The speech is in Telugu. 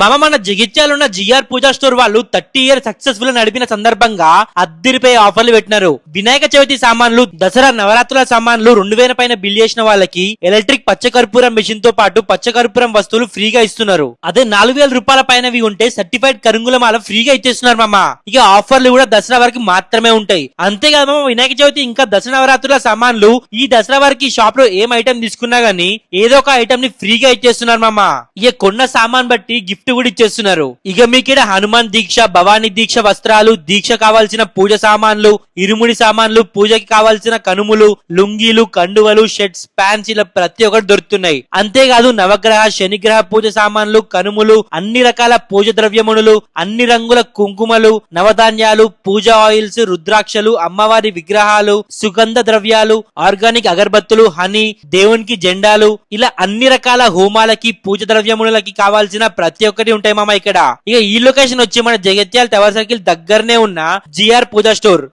మమ మన జగిత్యాలున్న జిఆర్ పూజా స్టోర్ వాళ్ళు థర్టీ ఇయర్ సక్సెస్ఫుల్ నడిపిన సందర్భంగా అద్దరిపై ఆఫర్లు పెట్టినారు. వినాయక చవితి సామాన్లు దసరా నవరాత్రుల సామాన్లు రెండు వేల పైన బిల్ చేసిన వాళ్ళకి ఎలక్ట్రిక్ పచ్చకర్పూరం మెషిన్తో పాటు పచ్చకర్పూరం వస్తువులు ఫ్రీగా ఇస్తున్నారు. అదే నాలుగు వేల రూపాయల పైనవి ఉంటే సర్టిఫైడ్ కరుంగుల మాల ఫ్రీగా ఇచ్చేస్తున్నారు మామ. ఇక ఆఫర్లు కూడా దసరా వరకు మాత్రమే ఉంటాయి. అంతేకాదు మామ వినాయక చవితి ఇంకా దసరా నవరాత్రుల సామాన్లు ఈ దసరా వరకు షాప్లో ఏం ఐటమ్ తీసుకున్నా గానీ ఏదో ఒక ఐటమ్ని ఫ్రీగా ఇచ్చేస్తున్నారు మామ. ఇక కొన్న సామాన్ బట్టి గిఫ్ట్ కూడా ఇచ్చేస్తున్నారు. ఇక మీకిడ హనుమాన్ దీక్ష భవానీ దీక్ష వస్త్రాలు దీక్ష కావాల్సిన పూజ సామాన్లు ఇరుముడి సామాన్లు పూజకి కావాల్సిన కనుములు లుంగీలు కండువలు షర్ట్స్ ప్యాంట్స్ ఇలా ప్రతి ఒక్కటి దొరుకుతున్నాయి. అంతేకాదు నవగ్రహ శనిగ్రహ పూజ సామాన్లు కనుములు అన్ని రకాల పూజ ద్రవ్యములు అన్ని రంగుల కుంకుమలు నవధాన్యాలు పూజ ఆయిల్స్ రుద్రాక్షలు అమ్మవారి విగ్రహాలు సుగంధ ద్రవ్యాలు ఆర్గానిక్ అగర్బత్తులు హనీ దేవునికి జెండాలు ఇలా అన్ని రకాల హోమాలకి పూజ ద్రవ్యములకి కావాల్సిన ప్రతి ఒక్కటి ఉంటాయి మామ ఇక్కడ. ఇక ఈ లొకేషన్ వచ్చి మన జగిత్యాల టవర్ సర్కిల్ దగ్గరనే ఉన్న జిఆర్ పూజా స్టోర్.